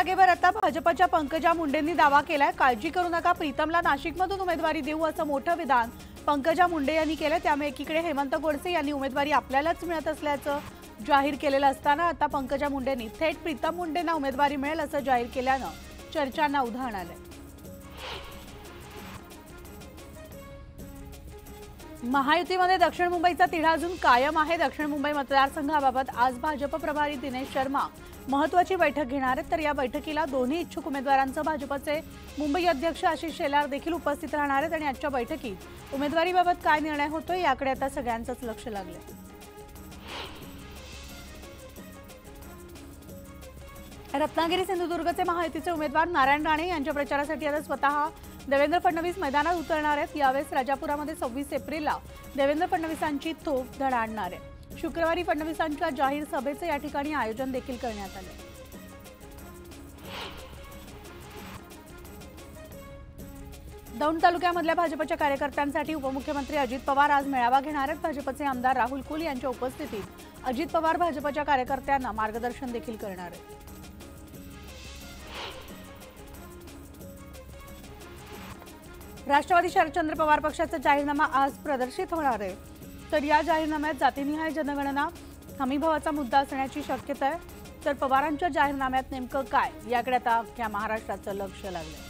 जागेवर आता भाजपच्या पंकजा मुंडेंनी दावा केलाय काळजी करू नका प्रीतमला नाशिकमधून उमेदवारी देऊ असं मोठं विधान पंकजा मुंडे यांनी केलं त्यामुळे एकीकडे हेमंत गोडसे यांनी उमेदवारी आपल्यालाच मिळत असल्याचं जाहीर केलेलं असताना आता पंकजा मुंडेंनी थेट प्रीतम मुंडेंना उमेदवारी मिळेल असं जाहीर केल्यानं चर्चांना उधाण आलंय. महायुतीमध्ये दक्षिण मुंबईचा तिढा अजून कायम आहे. दक्षिण मुंबई मतदारसंघाबाबत आज भाजप प्रभारी दिनेश शर्मा महत्वाची बैठक घेणार आहेत. तर या बैठकीला दोन्ही इच्छुक उमेदवारांचं भाजपचे मुंबई अध्यक्ष आशिष शेलार देखील उपस्थित राहणार आहेत आणि आजच्या बैठकीत उमेदवारीबाबत काय निर्णय होतोय याकडे आता सगळ्यांचंच लक्ष लागलंय. रत्नागिरी सिंधुदुर्गचे महायुतीचे उमेदवार नारायण राणे यांच्या प्रचारासाठी आता स्वतः देवेंद्र फडणवीस मैदानात उतरणार आहेत. यावेळेस राजापुरामध्ये सव्वीस एप्रिलला देवेंद्र फडणवीसांची तोफ धड आणणार आहे. शुक्रवारी फडणवीसांच्या जाहीर सभेचं या ठिकाणी आयोजन देखील करण्यात आलं. दौंड तालुक्यामधल्या भाजपच्या कार्यकर्त्यांसाठी उपमुख्यमंत्री अजित पवार आज मेळावा घेणार आहेत. भाजपचे आमदार राहुल कुल यांच्या उपस्थितीत अजित पवार भाजपच्या कार्यकर्त्यांना मार्गदर्शन देखील करणार आहेत. राष्ट्रवादी शरदचंद्र पवार पक्षाचा जाहीरनामा आज प्रदर्शित होणार आहे. तर या जाहीरनाम्यात जातीनिहाय जनगणना हमीभावाचा मुद्दा असण्याची शक्यता आहे. तर पवारांच्या जाहीरनाम्यात नेमकं काय? याकडे आता अख्ख्या महाराष्ट्राचं लक्ष लागलंय.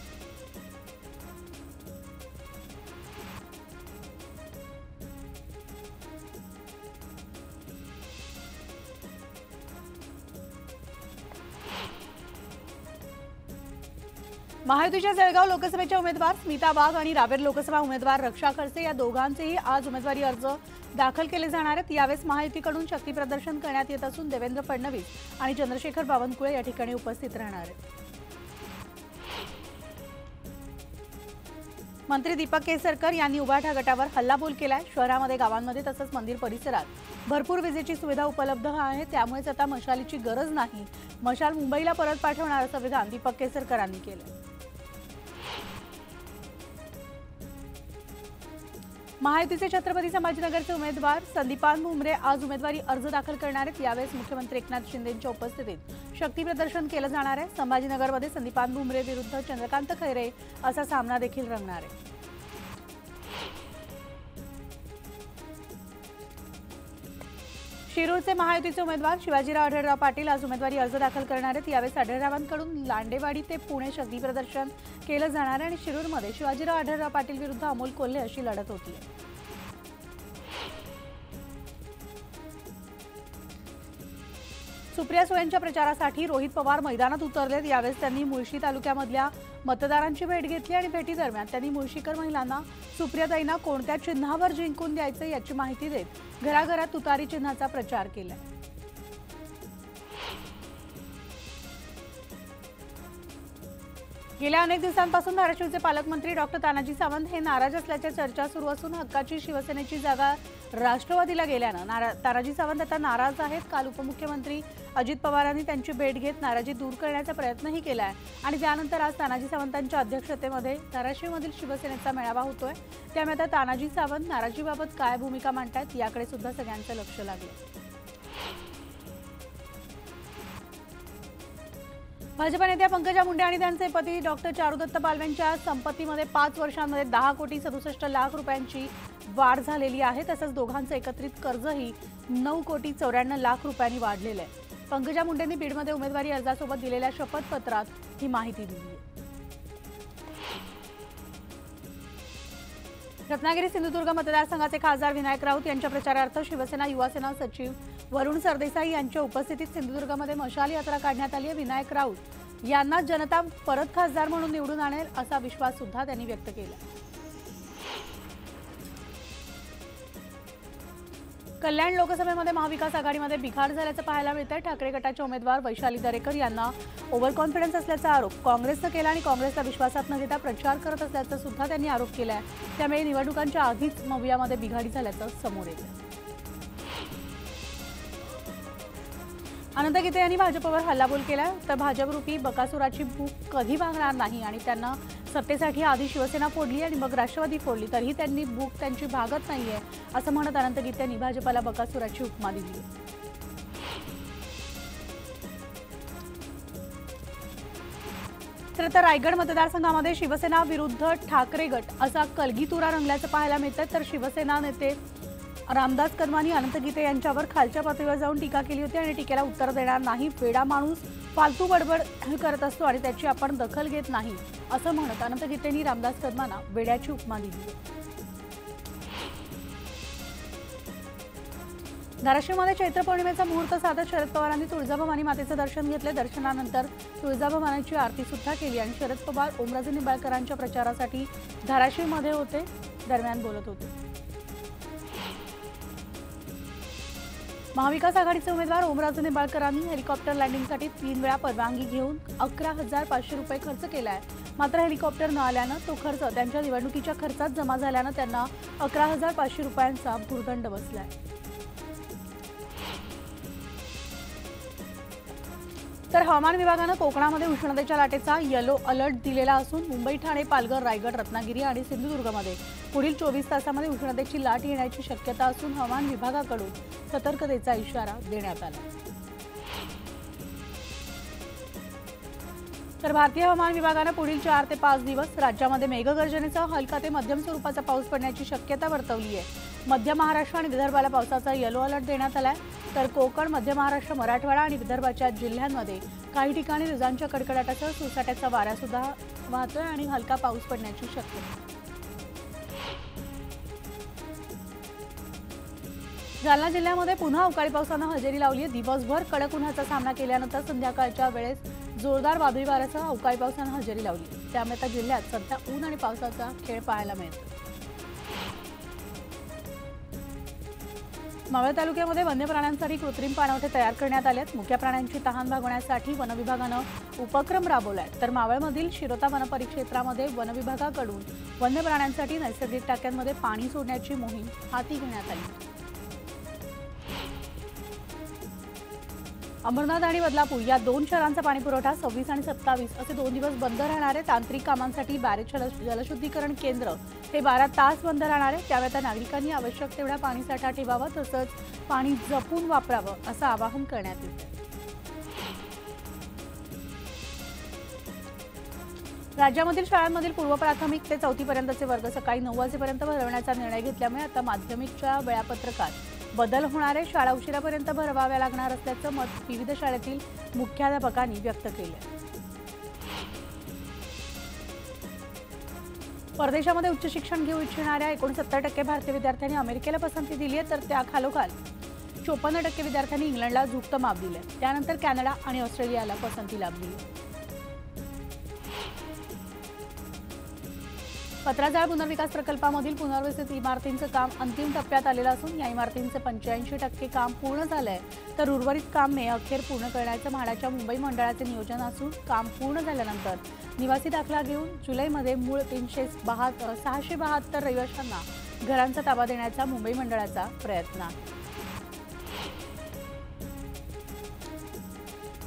महायुतीच्या जळगाव लोकसभेच्या उमेदवार स्मिता वाघ आणि रावेर लोकसभा उमेदवार रक्षा खडसे या दोघांचेही आज उमेदवारी अर्ज दाखल केले जाणार आहेत. यावेळेस महायुतीकडून शक्तीप्रदर्शन करण्यात येत असून देवेंद्र फडणवीस आणि चंद्रशेखर बावनकुळे या ठिकाणी उपस्थित राहणार आहेत. मंत्री दीपक केसरकर यांनी उभाठा गटावर हल्लाबोल केलाय. शहरामध्ये गावांमध्ये तसंच मंदिर परिसरात भरपूर विजेची सुविधा उपलब्ध आहे. त्यामुळेच आता मशालीची गरज नाही. मशाल मुंबईला परत पाठवणार असं विधान दीपक केसरकरांनी केलं महायुतीचे छत्रपती संभाजीनगरचे उमेदवार संदीपान भुमरे आज उमेदवारी अर्ज दाखल करणार आहेत. यावेळेस मुख्यमंत्री एकनाथ शिंदेच्या उपस्थितीत शक्ती प्रदर्शन केलं जाणार आहे. संभाजीनगरमध्ये संदीपान भुमरे विरुद्ध चंद्रकांत खैरे असा सामना देखील रंगणार आहे. शिरूरचे महायुतीचे उमेदवार शिवाजीराव आढळराव पाटील आज उमेदवारी अर्ज दाखल करणार आहेत. यावेळेस आढळरावांकडून लांडेवाडी ते पुणे शक्ती प्रदर्शन केलं जाणार आहे आणि शिरूरमध्ये शिवाजीराव आढळराव पाटील विरुद्ध अमोल कोल्हे अशी लढत होती. सुप्रिया सुळेंच्या प्रचारासाठी रोहित पवार मैदानात उतरलेत. यावेळेस त्यांनी मुळशी तालुक्यामधल्या मतदारांची भेट घेतली आणि भेटीदरम्यान त्यांनी मुळशीकर महिलांना सुप्रियाताईंना कोणत्या चिन्हावर जिंकून द्यायचं याची माहिती देत घराघरात तुतारी चिन्हाचा प्रचार केला. गेल्या अनेक दिवसांपासून धाराशिवचे पालकमंत्री डॉक्टर तानाजी सावंत हे नाराज असल्याच्या चर्चा सुरू असून हक्काची शिवसेनेची जागा राष्ट्रवादीला गेल्यानं नारा तानाजी सावंत आता नाराज आहेत. काल उपमुख्यमंत्री अजित पवारांनी त्यांची भेट घेत नाराजी दूर करण्याचा प्रयत्नही केला आहे आणि त्यानंतर आज तानाजी सावंतांच्या अध्यक्षतेमध्ये धाराशिवमधील शिवसेनेचा मेळावा होतोय. त्यामुळे आता तानाजी सावंत नाराजीबाबत काय भूमिका मांडतायत याकडे सुद्धा सगळ्यांचं लक्ष लागलं भाजप नेत्या पंकजा मुंडे आणि त्यांचे पती डॉक्टर चारुदत्त पालव्यांच्या संपत्तीमध्ये पाच वर्षांमध्ये दहा कोटी सदुसष्ट लाख रुपयांची वाढ झालेली आहे. तसंच दोघांचं एकत्रित कर्जही नऊ कोटी चौऱ्याण्णव लाख रुपयांनी वाढलेलं आहे. पंकजा मुंडेंनी बीडमध्ये उमेदवारी अर्जासोबत दिलेल्या शपथपत्रात ही माहिती दिली आहे. रत्नागिरी सिंधुदुर्ग मतदारसंघाचे खासदार विनायक राऊत यांच्या प्रचारार्थ शिवसेना युवासेना सचिव वरुण सरदेसाई यांच्या उपस्थितीत सिंधुदुर्गमध्ये मशाल यात्रा काढण्यात आली आहे. विनायक राऊत यांना जनता परत खासदार म्हणून निवडून आणेल असा विश्वास सुद्धा त्यांनी व्यक्त केला. कल्याण लोकसभेमध्ये महाविकास आघाडीमध्ये बिघाड झाल्याचं पाहायला मिळतं आहे ठाकरे गटाचे उमेदवार वैशाली दरेकर यांना ओव्हर कॉन्फिडन्स असल्याचा आरोप. काँग्रेसनं केला आणि काँग्रेसला विश्वासात न घेता प्रचार करत असल्याचं सुद्धा त्यांनी आरोप केला आहे त्यामुळे निवडणुकांच्या आधीच मवियामध्ये बिघाडी झाल्याचं समोर येतं अनंत गीते यांनी भाजपवर हल्लाबोल केला तर भाजपरूपी बकासुराची भूक कधी भागणार नाही आणि त्यांना सत्तेसाठी आधी शिवसेना फोडली आणि मग राष्ट्रवादी फोडली. तरीही त्यांनी भूक त्यांची भागत नाहीये असं म्हणत अनंत गीते यांनी भाजपला बकासुराची उपमा दिली. खरं तर रायगड मतदारसंघामध्ये शिवसेना विरुद्ध ठाकरे गट असा कलगीतुरा रंगल्याचं पाहायला मिळतं तर शिवसेना नेते रामदास कदमानी अनंत गीते यांच्यावर खालच्या पातळीवर जाऊन टीका केली होती आणि टीकेला उत्तर देणार नाही. वेडा माणूस फालतू बडबड करत असतो आणि त्याची आपण दखल घेत नाही. असं म्हणत अनंत गीतेंनी रामदास कदमांना वेड्याची उपमा दिली. धाराशिवमध्ये चैत्र पौर्णिमेचा मुहूर्त साधत शरद पवारांनी तुळजाभवानी मातेचं दर्शन घेतले. दर्शनानंतर तुळजाभवानीची आरती सुद्धा केली आणि शरद पवार ओमराजे निंबाळकरांच्या प्रचारासाठी धाराशिवमध्ये होते दरम्यान बोलत होते. महाविकास आघाडीचे उमेदवार ओमराजे निंबाळकरांनी हेलिकॉप्टर लँडिंगसाठी तीन वेळा परवानगी घेऊन अकरा हजार पाचशे रुपये खर्च केला आहे मात्र हेलिकॉप्टर न आल्यानं तो खर्च त्यांच्या निवडणुकीच्या खर्चात जमा झाल्यानं त्यांना अकरा हजार पाचशे रुपयांचा भूर्दंड आहे तर हवामान विभागानं कोकणामध्ये उष्णतेच्या लाटेचा येलो अलर्ट दिलेला असून मुंबई ठाणे पालघर रायगड रत्नागिरी आणि सिंधुदुर्गमध्ये पुढील चोवीस तासामध्ये उष्णतेची लाट येण्याची शक्यता असून हवामान विभागाकडून सतर्कतेचा इशारा देण्यात आला. तर भारतीय हवामान विभागानं पुढील चार ते पाच दिवस राज्यामध्ये मेघगर्जनेसह हलका ते मध्यम स्वरूपाचा पाऊस पडण्याची शक्यता वर्तवली आहे. मध्य महाराष्ट्र आणि विदर्भाला पावसाचा येलो अलर्ट देण्यात आलाय. तर कोकण मध्य महाराष्ट्र मराठवाडा आणि विदर्भाच्या जिल्ह्यांमध्ये काही ठिकाणी विजांच्या कडकडाटासह सुसाट्याचा वारा सुद्धा वाहतोय आणि हलका पाऊस पडण्याची शक्यता. जालना जिल्ह्यामध्ये पुन्हा अवकाळी पावसानं हजेरी लावली आहे दिवसभर कडक उन्हाचा सामना केल्यानंतर संध्याकाळच्या वेळेस जोरदार वादळी वाऱ्यासह अवकाळी पावसानं हजेरी लावली. त्यामुळे आता जिल्ह्यात सध्या ऊन आणि पावसाचा खेळ पाहायला मिळतो मावळ तालुक्यामध्ये वन्य प्राण्यांसाठी कृत्रिम पाणवठे तयार करण्यात आले आहेत मुख्या प्राण्यांची तहान भागवण्यासाठी वनविभागानं उपक्रम राबवला आहे तर मावळमधील शिरोता वनपरिक्षेत्रामध्ये वनविभागाकडून वन्य प्राण्यांसाठी नैसर्गिक टाक्यांमध्ये पाणी सोडण्याची मोहीम हाती घेण्यात आली. अमरनाथ आणि बदलापूर या दोन शहरांचा पाणीपुरवठा सव्वीस आणि सत्तावीस असे दोन दिवस बंद राहणारे तांत्रिक कामांसाठी बॅरेज जलशुद्धीकरण केंद्र हे बारा तास बंद राहणार आहे त्यावेळी आता नागरिकांनी आवश्यक तेवढा पाणीसाठा ठेवावा तसंच पाणी जपून वापरावं असं आवाहन करण्यात येतं राज्यामधील शाळांमधील पूर्व प्राथमिक ते चौथीपर्यंतचे वर्ग सकाळी नऊ वाजेपर्यंत भरवण्याचा निर्णय घेतल्यामुळे आता माध्यमिकच्या वेळापत्रकात बदल होणारे शाळा उशिरापर्यंत भरवाव्या लागणार असल्याचं मत विविध शाळेतील मुख्याध्यापकांनी व्यक्त केलं. परदेशामध्ये उच्च शिक्षण घेऊ इच्छिणाऱ्या एकोणसत्तर टक्के भारतीय विद्यार्थ्यांनी अमेरिकेला पसंती दिली आहे तर त्या खालोखाल चोपन्न टक्के विद्यार्थ्यांनी इंग्लंडला झुकतं माप दिलं त्यानंतर कॅनडा आणि ऑस्ट्रेलियाला पसंती लाभली पत्राजाळ पुनर्विकास प्रकल्पामधील पुनर्वसित इमारतींचं काम अंतिम टप्प्यात आलेलं असून या इमारतींचं पंच्याऐंशी टक्के काम पूर्ण झालंय. तर उर्वरित काम मे अखेर पूर्ण करण्याचं म्हाडाच्या मुंबई मंडळाचे नियोजन असून काम पूर्ण झाल्यानंतर निवासी दाखला घेऊन जुलैमध्ये मूळ तीनशे बहात्तर सहाशे बहात्तर रहिवाशांना घरांचा ताबा देण्याचा मुंबई मंडळाचा प्रयत्न.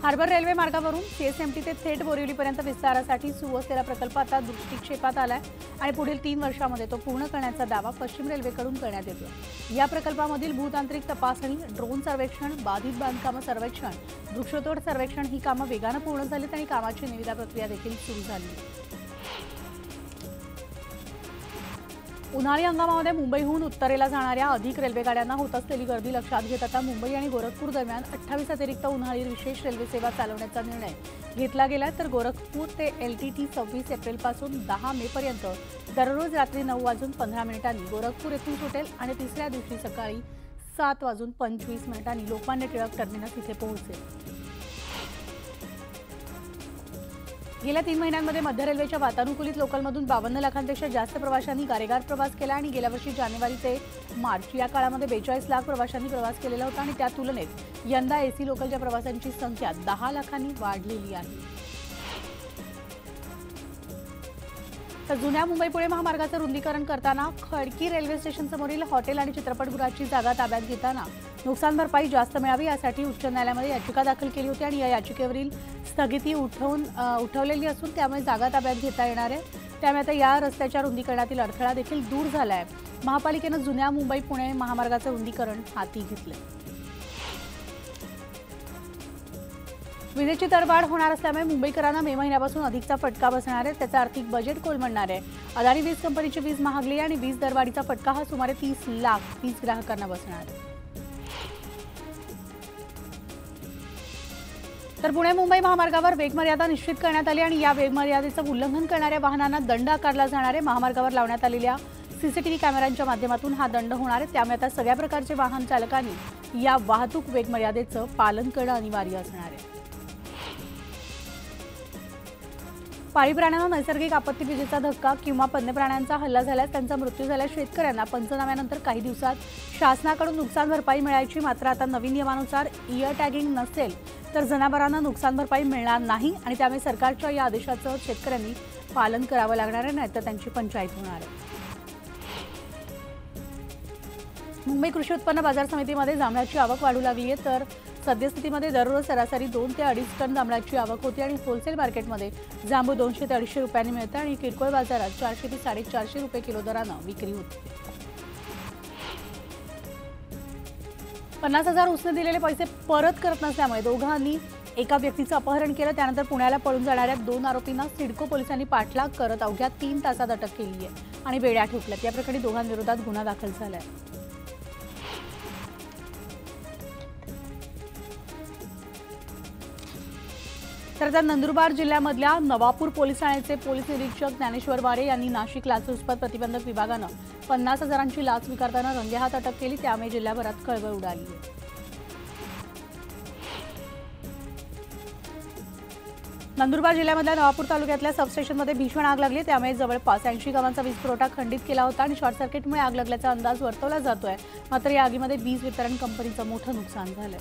हार्बर रेल्वे मार्गावरून सीएसएमटी ते थेट बोरिवलीपर्यंत विस्तारासाठी सुरू असलेला प्रकल्प आता दृष्टिक्षेपात आलाय आणि पुढील तीन वर्षामध्ये तो पूर्ण करण्याचा दावा पश्चिम रेल्वेकडून करण्यात येतो या प्रकल्पामधील भूतांत्रिक तपासणी ड्रोन सर्वेक्षण बाधित बांधकामं सर्वेक्षण वृक्षतोड सर्वेक्षण ही कामं वेगानं पूर्ण झालीत आणि कामाची निविदा प्रक्रिया देखील सुरू झाली. उन्हाळी हंगामामध्ये मुंबईहून उत्तरेला जाणाऱ्या अधिक रेल्वेगाड्यांना होत असलेली गर्दी लक्षात घेत आता मुंबई आणि गोरखपूर दरम्यान अठ्ठावीस अतिरिक्त उन्हाळी विशेष रेल्वे सेवा चालवण्याचा निर्णय. घेतला गेला तर गोरखपूर ते एल टी टी सव्वीस एप्रिलपासून दहा मेपर्यंत दररोज रात्री नऊ वाजून पंधरा मिनिटांनी गोरखपूर येथून सुटेल आणि तिसऱ्या दिवशी सकाळी सात वाजून पंचवीस मिनिटांनी लोकमान्य टिळक टर्मिनस इथे पोहोचेल. गेल्या तीन महिन्यांमध्ये मध्य रेल्वेच्या वातानुकूलित लोकलमधून बावन्न लाखांपेक्षा जास्त प्रवाशांनी गारेगार प्रवास केला आणि गेल्या वर्षी जानेवारी ते मार्च या काळामध्ये बेचाळीस लाख प्रवाशांनी प्रवास केलेला होता आणि त्या तुलनेत यंदा एसी लोकलच्या प्रवासांची संख्या दहा लाखांनी वाढलेली आहे. तर जुन्या मुंबई पुणे महामार्गाचं रुंदीकरण करताना खडकी रेल्वे स्टेशन समोरील हॉटेल आणि चित्रपटगृहाची जागा ताब्यात घेताना नुकसान भरपाई जास्त मिळावी यासाठी उच्च न्यायालयामध्ये याचिका दाखल केली होती आणि या याचिकेवरील स्थगिती उठवून उठवलेली असून त्यामुळे जागा ताब्यात घेता येणार आहे. त्यामुळे आता या रस्त्याच्या रुंदीकरणातील अडथळा देखील दूर झाला आहे महापालिकेनं जुन्या मुंबई पुणे महामार्गाचं रुंदीकरण हाती घेतलं विजेची दरवाढ होणार असल्यामुळे मुंबईकरांना मे महिन्यापासून अधिकचा फटका बसणार आहे. त्याचा आर्थिक बजेट कोलमडणार आहे? अदानी वीज कंपनीची वीज महागली आहे आणि वीज दरवाढीचा फटका हा सुमारे तीस लाख वीज ग्राहकांना बसणार आहे. तर पुणे मुंबई महामार्गावर वेगमर्यादा निश्चित करण्यात आली आणि या वेगमर्यादेचं उल्लंघन करणाऱ्या वाहनांना दंड आकारला जाणार आहे. महामार्गावर लावण्यात आलेल्या सीसीटीव्ही कॅमेऱ्यांच्या माध्यमातून हा दंड होणार आहे. त्यामुळे आता सगळ्या प्रकारचे वाहन चालकांनी या वाहतूक वेगमर्यादेचं पालन करणं अनिवार्य असणार आहे. पाळीव प्राण्यांना नैसर्गिक आपत्ती विजेचा धक्का किंवा वन्य प्राण्यांचा हल्ला झाल्यास त्यांचा मृत्यू झाल्यास शेतकऱ्यांना पंचनाम्यानंतर काही दिवसात शासनाकडून नुकसान भरपाई मिळायची. मात्र आता नवीन नियमानुसार इयर टॅगिंग नसेल तर जनावरांना नुकसान भरपाई मिळणार नाही आणि त्यामुळे सरकारच्या या आदेशाचं शेतकऱ्यांनी पालन करावं लागणार आहे नाहीतर त्यांची पंचायत होणार आहे. मुंबई कृषी उत्पन्न बाजार समितीमध्ये जांभळाची आवक वाढू लागली आहे तर सद्यस्थितीमध्ये दररोज सरासरी दोन ते अडीच टन जांभळाची आवक होती आणि होलसेल मार्केटमध्ये जांभू दोनशे ते अडीचशे रुपयांनी मिळतं आणि किरकोळ बाजारात चारशे ते साडेचारशे रुपये किलो दरानं विक्री होते. पन्नास हजार उसने दिलेले पैसे परत करत नसल्यामुळे दोघांनी एका व्यक्तीचं अपहरण केलं. त्यानंतर पुण्याला पळून जाणाऱ्या दोन आरोपींना सिडको पोलिसांनी पाठलाग करत अवघ्या तीन तासात अटक केली आहे आणि बेड्या ठोकल्यात. या प्रकरणी दोघांविरोधात गुन्हा दाखल झाला आहे तर त्या नंदुरबार जिल्ह्यामधल्या नवापूर पोलीस ठाण्याचे पोलीस निरीक्षक ज्ञानेश्वर वारे यांनी नाशिक लाचलुचपत प्रतिबंधक विभागानं पन्नास हजारांची लाच स्वीकारताना रंगेहात अटक केली त्यामुळे जिल्ह्याभरात खळबळ उडाली. नंदुरबार जिल्ह्यामधल्या नवापूर तालुक्यातल्या सबस्टेशनमध्ये भीषण आग लागली त्यामुळे जवळपास ऐंशी गावांचा वीज पुरवठा खंडित केला होता आणि शॉर्ट सर्किटमुळे आग लागल्याचा अंदाज वर्तवला जातोय. मात्र या आगीमध्ये वीज वितरण कंपनीचं मोठं नुकसान झालंय.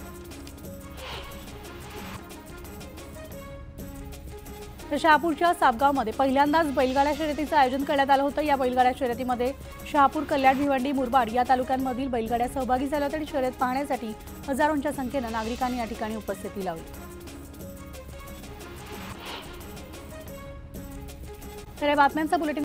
तर शहापूरच्या सापगावमध्ये पहिल्यांदाच बैलगाड्या शर्यतीचं आयोजन करण्यात आलं होतं. या बैलगाड्या शर्यतीमध्ये शहापूर कल्याण भिवंडी मुरबाड या तालुक्यांमधील बैलगाड्या सहभागी झाल्या होत्या आणि शर्यत पाहण्यासाठी हजारोंच्या संख्येनं नागरिकांनी या ठिकाणी उपस्थिती लावली. तर या बातम्यांचा बुलेटिन